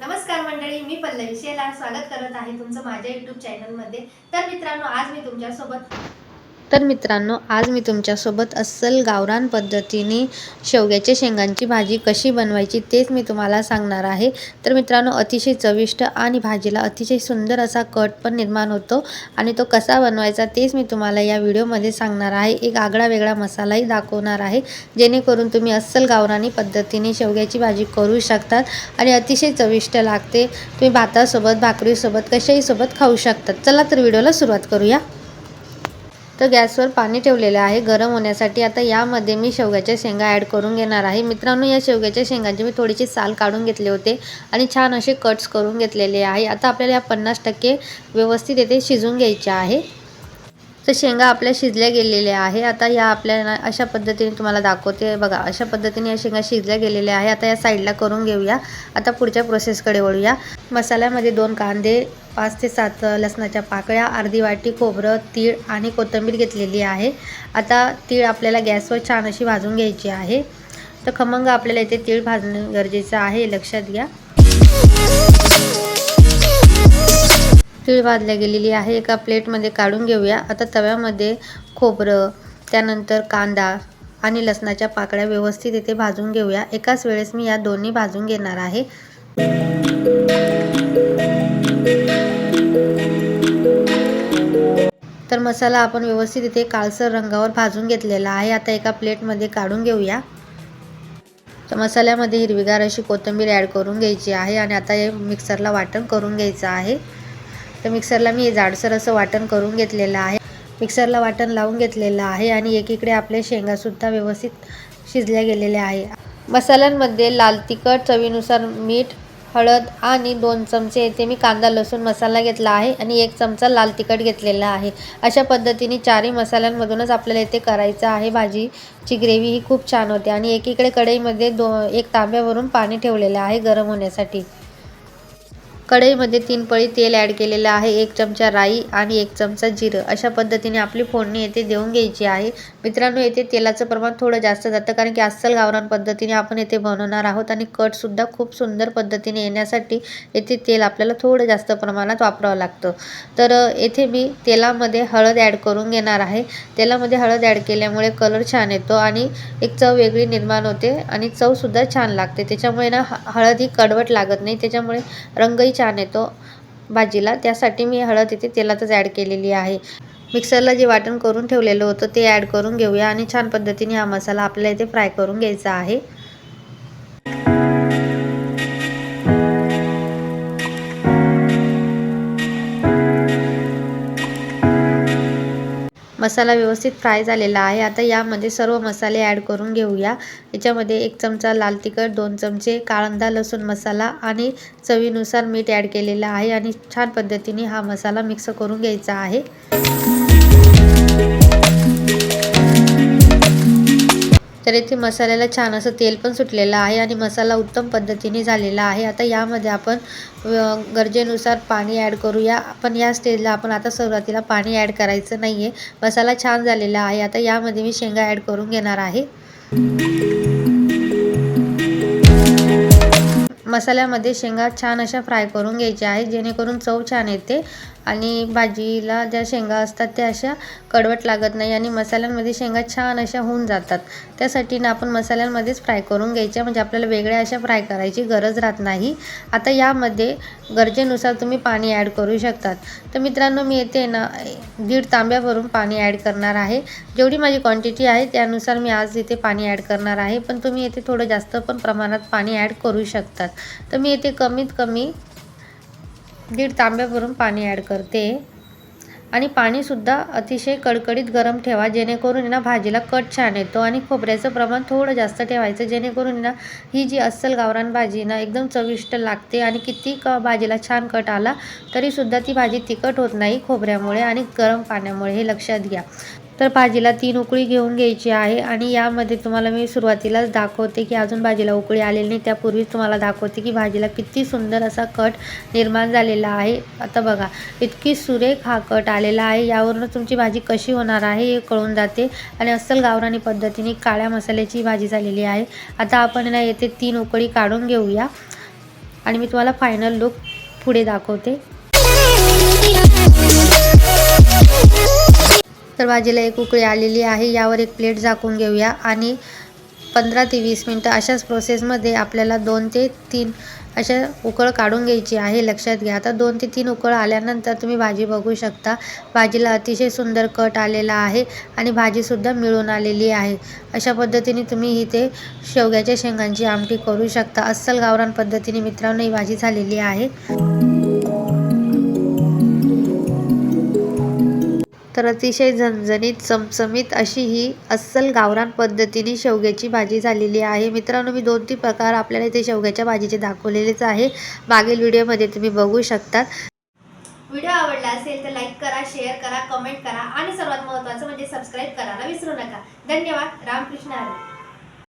नमस्कार मंडळी मी पल्लवी शेलार. स्वागत करत आहे तुमचं माझ्या यूट्यूब चॅनलमध्ये तर मित्रांनो आज मी तुमच्यासोबत तर मित्रांनो आज मी तुमच्यासोबत अस्सल गावरान पद्धतीने शेवग्याच्या शेंगांची भाजी कशी बनवायची तेच मी तुम्हाला सांगणार आहे. तर मित्रांनो अतिशय चविष्ट आणि भाजीला अतिशय सुंदर असा कट पण निर्माण होतो आणि तो कसा बनवायचा तेच मी तुम्हाला या व्हिडिओमध्ये सांगणार आहे. एक आगळा वेगळा मसालाही दाखवणार आहे जेणेकरून तुम्ही अस्सल गावरानी पद्धतीने शेवग्याची भाजी करू शकतात आणि अतिशय चविष्ट लागते. तुम्ही भातासोबत भाकरीसोबत कशाही सोबत खाऊ शकतात. चला तर व्हिडिओला सुरुवात करूया. तर गॅसवर पाणी ठेवलेलं आहे. गरम होण्यासाठी आता यामध्ये मी शेवग्याच्या शेंगा ॲड करून घेणार आहे. मित्रांनो या शेवग्याच्या शेंगांचे मी थोडीशी साल काढून घेतले होते आणि छान असे कट्स करून घेतलेले आहे. आता आपल्याला या पन्नास टक्के व्यवस्थित येथे शिजून घ्यायचे आहे. तर शेंगा आपल्या शिजल्या गेलेल्या आहे. आता या आपल्या अशा पद्धतीने तुम्हाला दाखवते. बघा अशा पद्धतीने या शेंगा शिजल्या गेलेल्या आहे. आता या साईडला करून घेऊया. आता पुढच्या प्रोसेसकडे वळूया. मसाल्यामध्ये दोन कांदे पाच ते सात लसणाच्या पाकळ्या अर्धी वाटी खोबरं तीळ आणि कोथिंबीर घेतलेली आहे. आता तीळ आपल्याला गॅसवर छान अशी भाजून घ्यायची आहे. तर खमंग आपल्याला इथे तीळ भाजणं गरजेचं आहे. लक्षात घ्या. तीळ भाजल्या गेलेली आहे. एका प्लेटमध्ये काढून घेऊया. आता तव्यामध्ये खोबरं त्यानंतर कांदा आणि लसणाच्या पाकळ्या व्यवस्थित इथे भाजून घेऊया. एकाच वेळेस मी या दोन्ही भाजून घेणार आहे. तर मसाला आपण व्यवस्थित इथे काळसर रंगावर भाजून घेतलेला आहे. आता एका प्लेटमध्ये काढून घेऊया. तर मसाल्यामध्ये हिरवीगार अशी कोथिंबीर ॲड करून घ्यायची आहे आणि आता हे मिक्सरला वाटण करून घ्यायचं आहे. तर मिक्सरला मी जाडसर असं वाटण करून घेतलेलं आहे. मिक्सरला वाटण लावून घेतलेलं आहे आणि एकीकडे आपल्या शेंगासुद्धा व्यवस्थित शिजल्या गेलेल्या आहे. मसाल्यांमध्ये लाल तिखट चवीनुसार मीठ हळद आणि दोन चमचे येथे मी कांदा लसूण मसाला घेतला आहे आणि एक चमचा लाल तिखट घेतलेला आहे. अशा पद्धतीने चारही मसाल्यांमधूनच आपल्याला इथे करायचं आहे. भाजीची ग्रेव्ही ही खूप छान होते आणि एकीकडे कढईमध्ये दो एक तांब्यावरून पाणी ठेवलेलं आहे गरम होण्यासाठी. कढईमध्ये तीन पळी तेल ॲड केलेलं आहे एक चमचा राई आणि एक चमचा जिरं. अशा पद्धतीने आपली फोडणी येथे देऊन घ्यायची आहे. मित्रांनो येथे तेलाचं प्रमाण थोडं जास्त जातं कारण की अस्सल गावरान पद्धतीने आपण येथे बनवणार आहोत आणि कटसुद्धा खूप सुंदर पद्धतीने येण्यासाठी येथे तेल आपल्याला थोडं जास्त प्रमाणात वापरावं लागतं. तर येथे मी तेलामध्ये हळद ॲड करून घेणार आहे. तेलामध्ये हळद ॲड केल्यामुळे कलर छान येतो आणि एक चव वेगळी निर्माण होते आणि चवसुद्धा छान लागते. त्याच्यामुळे ना हळद ही कडवट लागत नाही. त्याच्यामुळे रंगही छान येतो भाजीला. त्यासाठी मी हळद इथे तेलातच ॲड केलेली आहे. मिक्सरला जे वाटण करून ठेवलेलं होतं ते ॲड करून घेऊया आणि छान पद्धतीने हा मसाला आपल्याला इथे फ्राय करून घ्यायचा आहे. मसाला व्यवस्थित फ्राय झालेला आहे. आता यामध्ये सर्व मसाले ॲड करून घेऊया. याच्यामध्ये एक चमचा लाल तिखट दोन चमचे काळंदा लसूण मसाला आणि चवीनुसार मीठ ॲड केलेलं आहे आणि छान पद्धतीने हा मसाला मिक्स करून घ्यायचा आहे. तर इथे मसाल्याला छान असं तेल पण सुटलेलं आहे आणि मसाला उत्तम पद्धतीने झालेला आहे. आता यामध्ये आपण गरजेनुसार पाणी ॲड करूया. पण या स्टेजला आपण आता सुरुवातीला पाणी ॲड करायचं नाही आहे मसाला छान झालेला आहे. आता यामध्ये मी शेंगा ॲड करून घेणार आहे. मसाल्यामध्ये शेंगा छान अशा फ्राय करून घ्यायच्या आहे जेणेकरून चव छान येते. आणि भाजीला ज्या शेंगा असतात त्या अशा कडवट लागत नाही आणि मसाल्यांमध्ये शेंगा छान अशा होऊन जातात. त्यासाठी ना आपण मसाल्यांमध्येच फ्राय करून घ्यायच्या म्हणजे आपल्याला वेगळ्या अशा फ्राय करायची गरज राहत नाही. आता यामध्ये गरजेनुसार तुम्ही पाणी ॲड करू शकतात. तर मित्रांनो मी येते ना दीड तांब्यावरून पाणी ॲड करणार आहे. जेवढी माझी क्वांटिटी आहे त्यानुसार मी आज इथे पाणी ॲड करणार आहे. पण तुम्ही येथे थोडं जास्त पण प्रमाणात पाणी ॲड करू शकतात. तर मी येथे कमीत कमी दीड तांब्यावरून पाणी ॲड करते. आणि पाणीसुद्धा अतिशय कडकडीत गरम ठेवा जेणेकरून ना भाजीला कट छान येतो आणि खोबऱ्याचं प्रमाण थोडं जास्त ठेवायचं जेणेकरून ना ही जी अस्सल गावरान भाजी ना एकदम चविष्ट लागते आणि किती क भाजीला छान कट आला तरीसुद्धा ती भाजी तिखट होत नाही खोबऱ्यामुळे आणि गरम पाण्यामुळे हे लक्षात घ्या. तर भाजीला तीन उकळी घेऊन घ्यायची आहे आणि यामध्ये तुम्हाला मी सुरुवातीलाच दाखवते की अजून भाजीला उकळी आलेली नाही. त्यापूर्वीच तुम्हाला दाखवते की भाजीला किती सुंदर असा कट निर्माण झालेला आहे. आता बघा इतकी सुरेख हा कट आलेला आहे. यावरूनच तुमची भाजी कशी होणार आहे हे कळून जाते आणि अस्सल गावरानी पद्धतीने काळ्या मसाल्याची भाजी झालेली आहे. आता आपण ना येथे तीन उकळी काढून घेऊया आणि मी तुम्हाला फायनल लुक पुढे दाखवते. तर भाजीला एक उकळी आलेली आहे. यावर एक प्लेट झाकून घेऊया आणि पंधरा ते वीस मिनटं अशाच प्रोसेसमध्ये आपल्याला दोन ते तीन अशा उकळ काढून घ्यायची आहे. लक्षात घ्या. आता दोन ते तीन उकळ आल्यानंतर तुम्ही भाजी बघू शकता. भाजीला अतिशय सुंदर कट आलेला आहे आणि भाजीसुद्धा मिळून आलेली आहे. अशा पद्धतीने तुम्ही इथे शेवग्याच्या शेंगांची आमटी करू शकता. अस्सल गावरान पद्धतीने मित्रांनो ही भाजी झालेली आहे. तर अतिशय झणझणीत चमचमीत अशी ही अस्सल गावरान पद्धतीने शेवग्याची भाजी झालेली आहे. मित्रांनो मी दोन तीन प्रकार आपल्याला इथे शेवग्याच्या भाजीचे दाखवलेलेच आहे. मागील व्हिडिओमध्ये तुम्ही बघू शकतात. व्हिडिओ आवडला असेल तर लाईक करा शेअर करा कमेंट करा आणि सर्वात महत्त्वाचं म्हणजे सबस्क्राईब करायला विसरू नका. धन्यवाद. रामकृष्ण हरी